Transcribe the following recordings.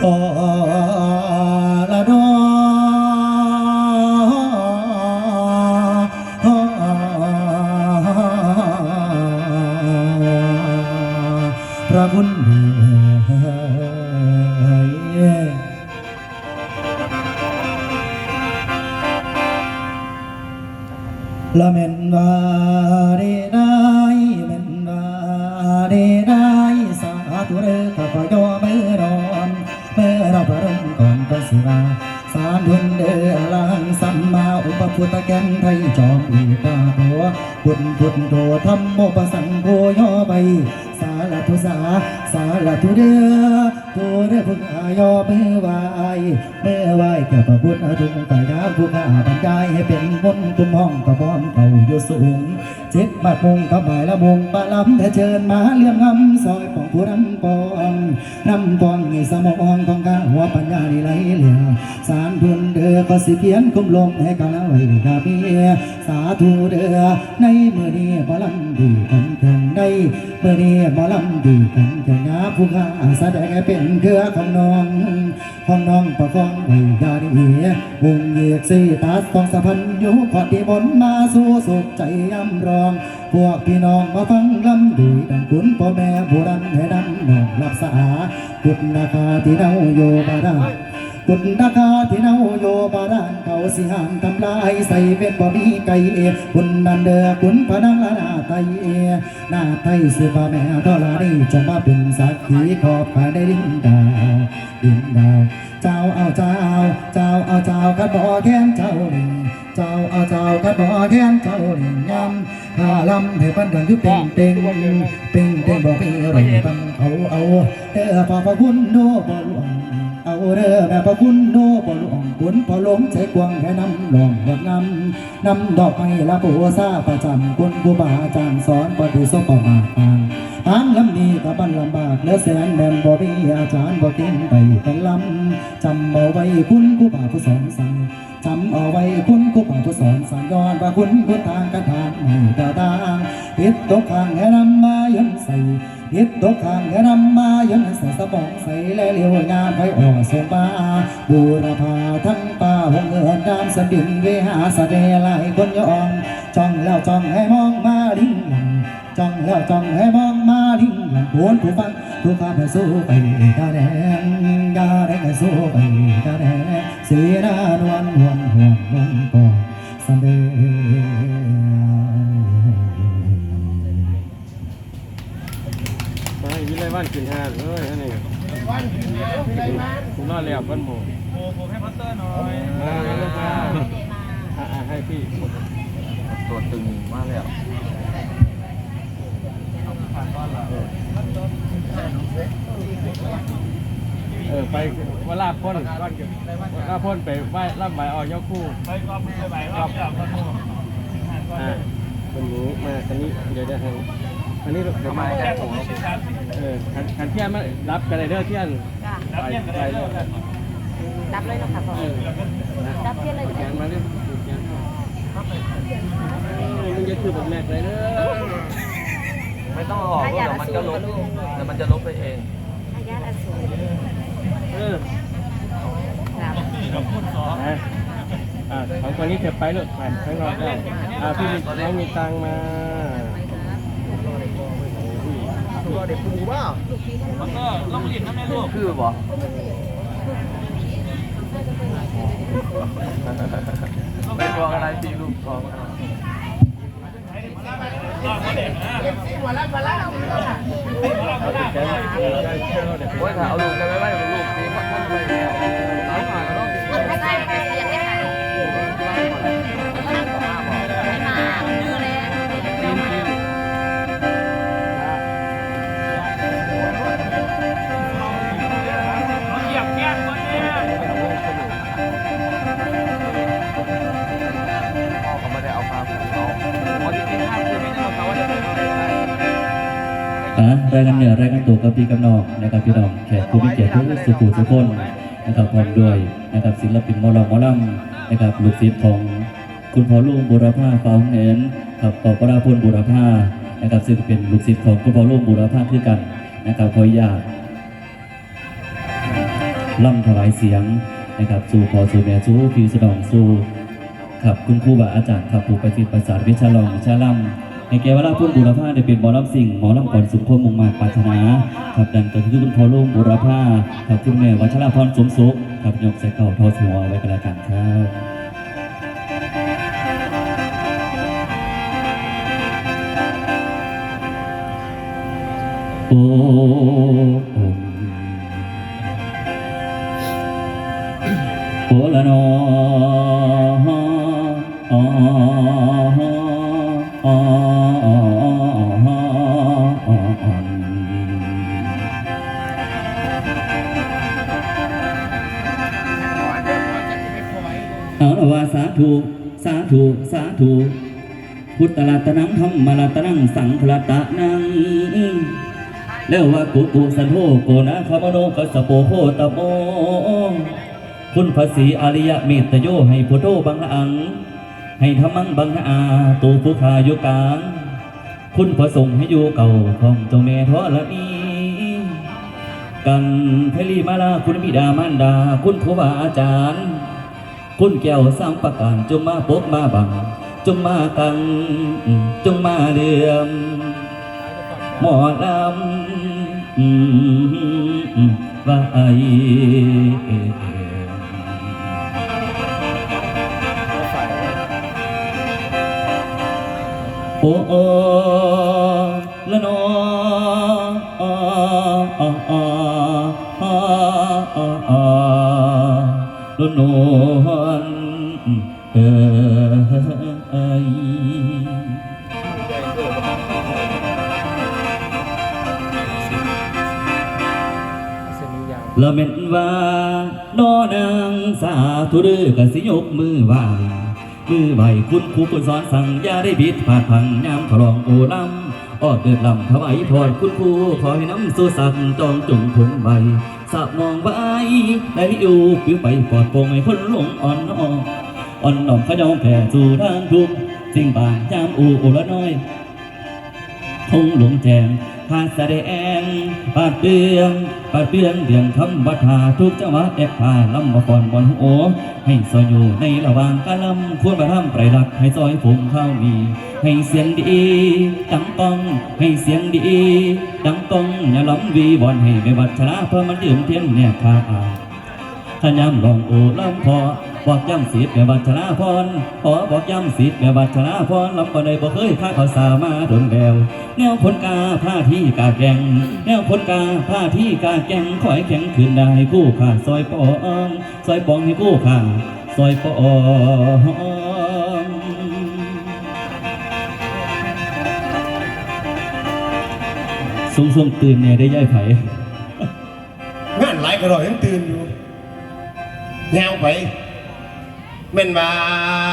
โอละนอพระคุณเอ๋ยละเมนวาเดนายเมนวาเดนายสาธุเด้อข้าพเจ้ามือ พุทธแก่นไทยจอมอีตาตัวพุทธพุทธโตธรรมโมปสังโฆย่อไปสาลทุสาสาลทุเดือตัวเดือพุทธายอมือไหวเมื่อไหวแก่พระพุทธทุกข์กายาผู้ข้าบรรยายให้เป็นมนต์กุมห้องกระบอมเก่าอยู่สูงเจ็ดบาทมุงกระหมายละมุงบาลำแต่เชิญมาเลี้ยงงำซอยของผู้นำปองนำปองให้สมองของข้าหัวปัญญานี่ไหลเหลี่ยสารทุนเด้อก็สิเขียนคุ้มลมให้กาละไว้กาเบียสาธุเด้อในมือนี้บาลำดีกันแข่งในเมื่อนี้บาลำดีกันแข่งงาผู้ข้าแสดงให้เป็นเครือของน้องของน้องประคองไว้ยาดีวงเหยียกสีตาสองสะพันอยู่ขอดีบนมาสู่สุขใจย่ำรอง พวกพี่น้องมาฟังลำดุยดังคุณพ่อแม่ผู้รันให้ดันน้องรับสากุณนาคาที่เนาโยบาดากุณนาคาที่เนาโยบาดานเขาสิหามทำลายใส่เป็นบ่มีไก่เอคุณนันเดอคุณพนังละนาไตเอนาไทยสิบ่าแม่ทอลานีจงมาเป็นสักขีขอบภายในดินดาวดินดาว เจ้าเอาเจ้า เจ้าเอาเจ้ากัดบ่อแค้นเจ้าหนึ่ง เจ้าเอาเจ้ากัดบ่อแค้นเจ้าหนึ่งยำถ้าลำให้ปันดังคือเป็นเต็งเป็นเต็งบ่มีอะไรบังเอาเอาเด้อพอพระคุณโนบ่หลวงเอาเด้อแม่พระคุณโนบ่หลวงคุณพอลมใจกวางแค่น้ำหลองดอกน้ำน้ำดอกไม้ละปูซาประจำคุณครูบาอาจารย์สอนปฏิสปมาปางทางลำนี้กับบันลำบากเหลือแสนแดนบ่มีอาจารย์บ่เก่งไปกันลำจำเอาไว้คุณครูบาผู้สอนสั่ง จำเอาไว้คุณครูบาผู้สอนสั่งย้อนว่าคุณคุณทางกันทางไม่ตาตา ตกข้างให้นำมายันใส่ผิดตกข้างให้นำมายันใส่สะบองใส่และเลี้ยวงามไปอ่อสมบาบูรพาทั้งป่าหงเงินดามสะดินเวหาสะเดลายคนยองจ้องแล้วจ้องให้มองมาดิ้งหลังจ้องแล้วจ้องให้มองมาดิ้งหลังโวนผู้ฟังผู้ข้าไปสู้ไปกาแดงกาแดงไปสู้ไปกาแดงเสีหน้านวลนวลห่วงนวลก่อนสันเด วิไลวันกินหาเลยอันนี้คุณนอนแล้วเพิ่นหมูโอ้โหให้พัตเตอร์หน่อยมาแล้วค่ะอะให้พี่ตัวตึงมากเลยอะเออไปว่าลาพ่นก้อนลาพ่นไปไหว้ลาใบออกยกคู่ไปก็ไปไปรอบเดียวก็ถูกอ่าคนนี้มาคันนี้เดี๋ยวเดี๋ยว คันนี้เดี๋ยวมาแค่ผมชื่อการเออคันคันเที่ยนมารับกันเลยเด้อเที่ยนจ้ะรับเยี่ยมกันเลยรับเลยเนาะค่ะพ่อเออนะรับเพี้ยนเลยแขนมาเรื่อยแขนมันจะคือแบบแม็กเลยเด้อไม่ต้องออกเดี๋ยวมันจะลบเดี๋ยวมันจะลบไปเองอาญาอสูรเออครับนะอ่าของคนนี้เก็บไปลูกผ่านข้างนอกได้อ่าพี่มีน้องมีตังค์มา ตัวเด็กปูบ้ามันก็ต้องหลีดนะแม่ลูกคือบ่ไม่บอกอะไรจริงลูกบอกอะไรแกแกแค่เราเด็กโอ้ยถ้าเอาลูกกันไว้ไว้ลูกนี่มันมันไปเอาผ่านแล้ว รายงานเหนือรายงานตัวกับพี่กับน้องนะครับพี่น้องแขกผู้มีเกียรติทุกสุขุทุกคนนะครับพร้อมด้วยนะครับศิลปินมอลำหมอลำนะครับลูกศิษย์ของคุณพ่อลุงบุรพาฟ้าเห็นครับปอปราพลบุรพานะครับซึ่งเป็นลูกศิษย์ของคุณพ่อลุงบุรพาคือกันนะครับขออนุญาตล่ำถวายเสียงนะครับสู่พอสู่แม่สู่พี่สะดองสู่ครับคุณครูบาอาจารย์ครับผู้ประสิทธิ์ประสาทวิชาลองวิชาล่ำ ในแก่วลาพุ่มบุรพาได้เป็นหมอลำสิ่งหมอลำก่อนสุขควบมุ่งมาปรารถนาครับดังก็คือคุณพ่อลุงบุรพาครับคุณแม่วัชราพรสมสุขครับยกใส่เก่าทอดหัวไว้กันแล้วกันครับโอ้โอละนออ เอาละว่าสาธุสาธุสาธุพุทธรัตนังธรรมรัตนังสังฆรัตนังแล้วว่ากุกุสันโธโกนะคามโนกัสโปโพตโมคุณภาษีอริยเมตโยให้พุทโธบังละอัง ให้ธรรมังบังอาตูผู้ขาอยู่กลางคุณพระสงฆ์ให้อยู่เก่าของเจ้าแม่ทอละนีกันเพลีมาลาคุณบิดามารดา คุณครูบาอาจารย์ คุณแก้วสร้างประการจงมาปกมาบังจงมากังจงมาเดือมหมอลำว่าไอ โอ้โอ้ละนออ่าอ่าอ่าอ่าอ่าอ่าลุนเออละเม็นว่านอนางสาธุเดือกสิยกมือไหว มือไหวคุณครูคุณสอนสั่งอย่าได้บิดผาดพังยามทรองโอลำออดเดือดลำถวายพรคุณครูขอให้น้ำสู่สักจองจงคงใบสะมองไว้ได้อยู่คือไปปลอดโปร่งให้คนหลงอ่อนน้อมอ่อนน้อมขยอมแผ่สู่ทางทุกสิ่งบางยามอูอุละน้อยคงหลงแจง พาแสดงปาดเปืองปาดเปืองเดืองคำวัฏาทุกจังหวะแอกพาลำมาก่อนบนหัวให้ซอยอยู่ในระหว่างกะลำควรมาทำไตรลักให้ซอยผงข้ามีให้เสียงดีดังก้องให้เสียงดีดังก้องอย่าล้ำวีบอนให้ไม่วัดชนะเพราะมันยืมเทียนเนี่ยคาอาขยำลองโอลำพอ บอกย้ำสิทธิ์แม่วัชราพรขอบอกย้ำสิทธิ์แม่วัชราพรลำบ่ได้บ่เคยพาเขาสามาโดนแล้ว แนวคนกาผ้าที่กาแกงแนวคนกาผ้าที่กาแกงขอยแข็งขึ้นได้กู้ขาซอยปองซอยปองให้กู้ขาซอยปองสูงส่งตื่นเนี่ยได้ย่ายไผ่งานหลายกระดอยยังตื่นอยู่ยาวไป แม่นว่า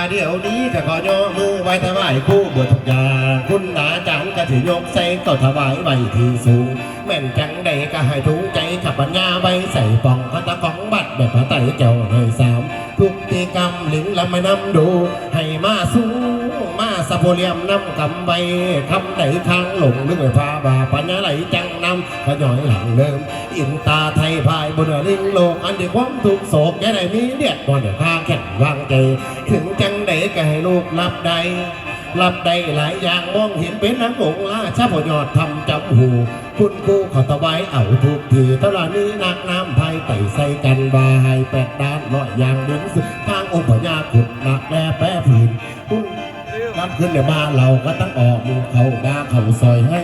เดี๋ยวนี้ก็ขอย่อมือไว้ถวายผู้บวชทุกอย่างคุณอาจารย์ก็ถือยกใส่ก็ถวายไว้ที่สูง แม่นจังใดก็ให้ทุงใจขับปัญญาไว้ใส่ปองก็ตะของบัตรแบบพระไตรเจ้าให้สามทุกตีกรรมหลิงละไม่นำดู ให้มาสู้ สะโพเลียมน้ำกำไว้คำไหนทางหลงนึกไปพาบาปัญญาไหลจังนำขย่อยหลังเดิมอินตาไทยพายบนลิงโลก อันที่ความทุกโศกแก่ไหนมีเดียดนอนเดี๋ยวข้าแข็งวางใจ ถึงจังใดก็ให้ลูกรับใดรับได้หลายอย่างมองเห็นเป็นนักองค์ลาชาพยอดทำจำหู คุณครูเขาตะไว้เอาทุกทีเท่านี้นักน้ำไทยไต่ใส่กันบาให้แปดด้านลอยอย่างดึงสุดทางองค์พญาขุดหนักแน่แปะผืน ขึ้นในบ้านเราก็ต้องออกมือเขาบ้าเขาซอยให้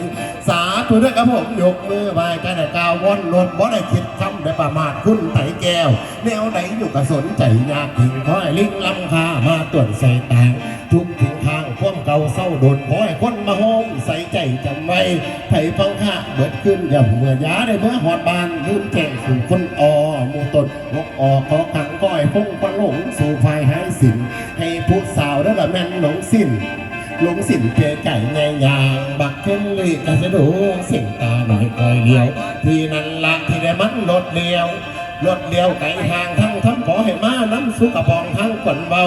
สาธุด้วยครับผมยกมือไหว้กันแต่กาววนลนบ่ได้คิดคำได้ประมาทคุณไถแก้ว แนวไหนอยู่ก็สนใจอยากถึงขอให้ลิงลำคามาตรวจใส่ต่างทุกถึงทางความเก่าเศร้าโดนขอให้คนมาโฮมใส่ใจจำไว้ไผ่ฟังข้าเบิดขึ้นอย่าเมื่อยาได้เมื่อหอดบานยืนแข่งสู่คนออหมูตนงกออกขอขังก้อยพงควันหลงสู่ภายหายสินให้ผู้สาวได้ ละแม่นหลงสิ้นหลงสินเจไก่ไงยางบักขึ้นเลยกระสะดูสิ่งตาหน่อยคอยเลี้ยว ที่นั่นละที่ได้มันรถเลี้ยวรถเลี้ยวไก่ทางทั้งทั้งขอให้มาน้ำสุกระปองทั้งขนเบา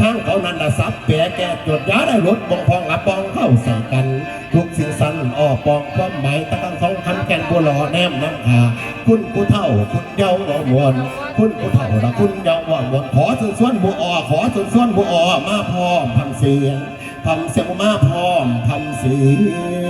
ทั้งเขานันดะซับเปียแก่จดยาได้รถบงพองอับปองเข้าใส่กัน ทุกสิ่งสันอ้อปองความหมายตั้งสองคำแก่นบัวหล่อแนมน้ำขา คุณผู้เฒ่า คุณเยาว์ว่ามวนคุณผู้เฒ่าละคุณเยาว์ว่ามวนขอส่วนส่วนบัวออขอส่วนส่วนบัวอมาพร้อมพันเสียงพันเสียงมาพร้อมพันเสียง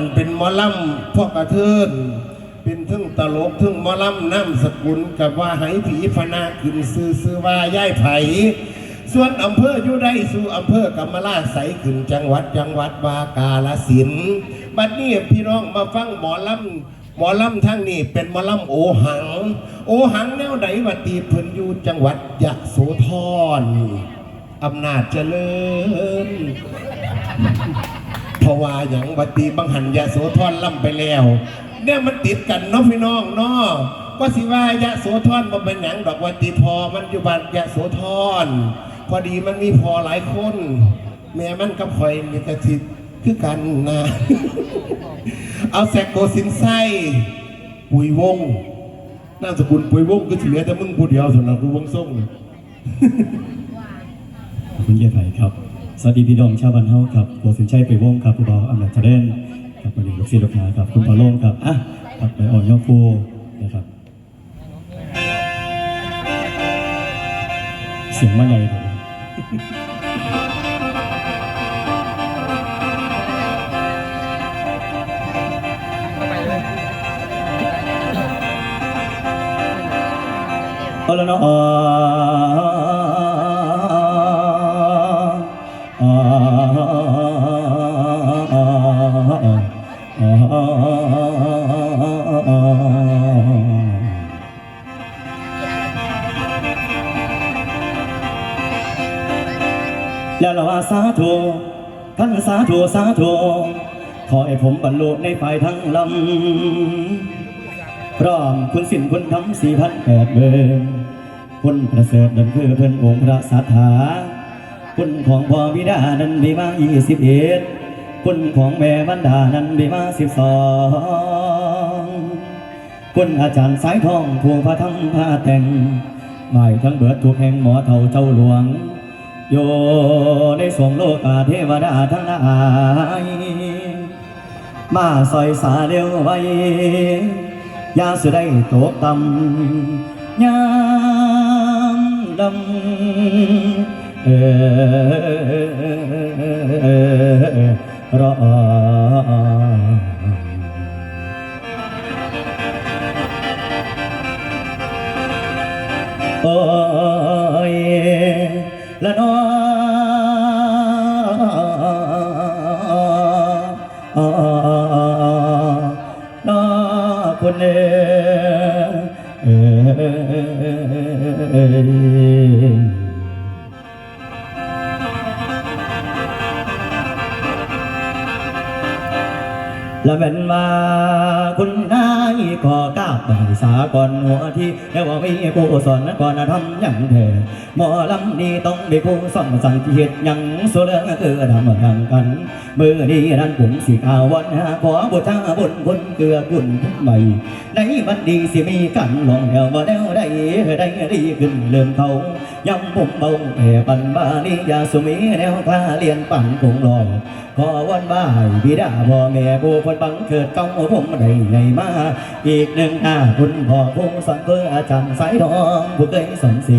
นเป็นมอลำพวกกระเทินเป็นทึ่งตลกทึ่งมอลำน้ำสกุลกับว่าไหผีฟนากินซื้อซื้อว่าย่ายไผ่ส่วนอำเภออยู่ได้สู่อำเภอกำมะลาใสขึ้นจังหวัดจังหวัดวากาลสินบัดนี้พี่น้องมาฟังหมอลำหมอลำทั้งนี้เป็นหมอลำโอหัง โอหังแนวไหนวัตีเพิ่นอยู่จังหวัดยะโสธรอำนาจเจริญ เพราะว่าอย่างวัตีบังหันยาโสธรล่ำไปแล้ว เนี่ยมันติดกันเนาะพี่น้องเนาะก็สิว่ายะโสธรมันเป็นหยังดอกวัตีพอมันอยู่บ้านยะโสธรพอดีมันมีพอหลายคน แม่มันกับข่อยมีกระติดคือกันนะเอาแซกโกสินไส้ปุยวงนามสกุลปุยวงก็เหลือแต่มึงผู้เดียวสำหรับกูวงส่งคุณเยี่ยไผ่ครับ สวัสดีพี่น้องชาวบ้านเฮาครับโกสินชัยไปวงครับผู้บ่าวอำนาจเจริญครับวันนี้ลูกศิษย์ลูกหาครับคุณพ่อโล่งครับอะครับไปอ่อนยอคูนะครับเสียงมาใหญ่ครับเอาละเนาะ สาธุท่านสาธุสาธุขอให้ผมบรรลุในฝ่ายทั้งลำพร้อมคุณสินคุณทำสี่พันแปดเบิงคุณประเสริฐนั่นคือเพื่อนองค์พระสัทธาคุณของพ่อบิดานั้นมีมายี่สิบเอ็ดคุณของแม่บรรดานั้นมีมาสิบสองคุณอาจารย์สายทองผู้พระธรรมพาแต่งหมายทั้งเบิดทุกแห่งหมอเท่าเจ้าหลวง โยในสวงโลกาเทวดาทั้งหลายมาซอยสาเร็วไว้ยาสุได้ตกต่ำยามดำเออรอ ล สากอนหัวที่แล้วว่ามีผู้สอนก่อนทำยังเธอหมอลำนี้ต้องมีผู้สอนสั่งที่เหตุยังสุเรื่อคือทำทางกันมือนี้นั้นผมสิกาวันหาขอบูชาบุญคุญเกลือบุญทุกใหม่ในบัดดีสิมีกันลองแล้วมาแล้วได้ได้ดีขึ้นเริ่มเขา ย้ำผมเบาแผ่ปันบานียาสุมีแนวท่าเลียนปั่นคงรอขอวันบ่ายบิดาพ่อแม่ผู้คนบังเกิดก้าผมได้ไงมา อีกหนึ่งหน้าคุณพ่อผู้สอนเพื่อาจารย์สายทองผู้เคยสอนสี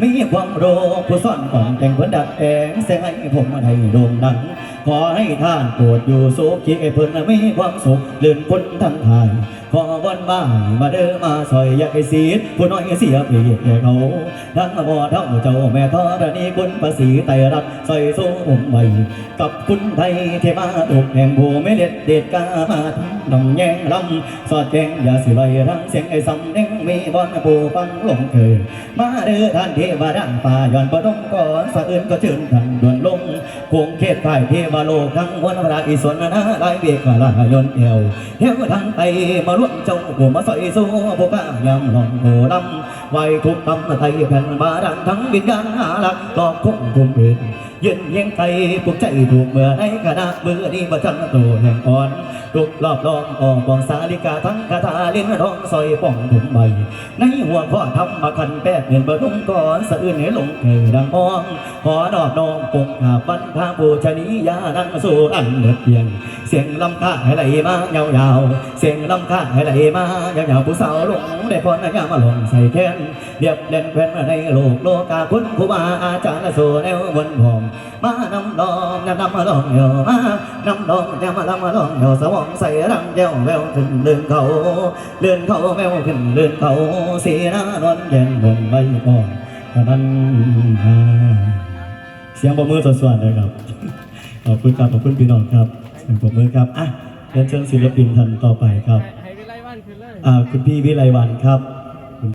มีความรู้ผู้สอนก่อนแต่งเพื่อดัดแปลงแสงให้ผมได้โด่งดังขอให้ท่านโปรดอยู่สุขีเพิ่นมีความสุขเลื่อนพ้นทั้งทาย ขอวันบ่ายมาเด้อมาซอยอยากให้สีผู้น้อยเสียเพียรเขาทั้งบ่อเท่าเจ้าแม่ทอรณีคุณภาษีไตรรัตซอยสู้ผมใบกับคุณไทยเทมาถูกแห่งผู้ไม่เล็ดเด็ดกามาทั้งน้องแยงลำสอดแจงอย่าสิลอยทั้งเสียงไอ้สำเน่งมีบอนผู้ฟังลงเกิดมาเด้อท่านเทวดาป่าย้อนประดงก่อนสะอื่นก็เชิญท่านด่วนลง คงเขตฝ่ายเทวโลกทั้งวันพระอิศวรนาลายเบียกลายนเอวเทวทั้งไตมาร่วมจงหัวมาใส่สู้พวกกายำหลงโหลำไว้ทุกตำไทยแผ่นบาดังทั้งวิญญาณหาลักก็คงคุมเนยืนเยียงไกลพวกใจถูกเมื่อในขณะมือนี้มาจันตัวแห่งอ่อน ลุกรอบล้อมออกกองสาลิกาทั้งคาถาเลิ้นร้องซอยป่องผมใบในหัวข้อทำมาคันแปดเงินเบอร์นุ่งก่อนสะอื้นให้ลงเอดังมอง ขอนอบน้อมปกหาบันทาบูชนียานั้นสู่อันเดือดเพียง เสียงลำคาให้ไหลมายาวๆเสียงลำคาให้ไหลมายาวๆผู้สาวหลงได้พรนายามาหลงใส่แค้นเรียบเล่นแผ่นในโลกโลกาคุณครูบาอาจารย์สู่แนวบนหอมมานำดองนำมาลองเหี่ยวมานำดองนำมาลำมาลองเหี่ยวสมองใส่รังเดียวแววขึ้นเลื่อนเขาเลื่อนเขาแววขึ้นเลื่อนเขาเสียน้ำนอนเย็นบนใบอ่อนเท่านั้นเสียงปรบมือสดๆเลยครับขอบคุณครับขอบคุณพี่น้องครับเสียงปรบมือครับอะเรียนเชิญศิลปินท่านต่อไปครับให้วิไลวันขึ้นเลยอ่าคุณพี่วิไลวันครับ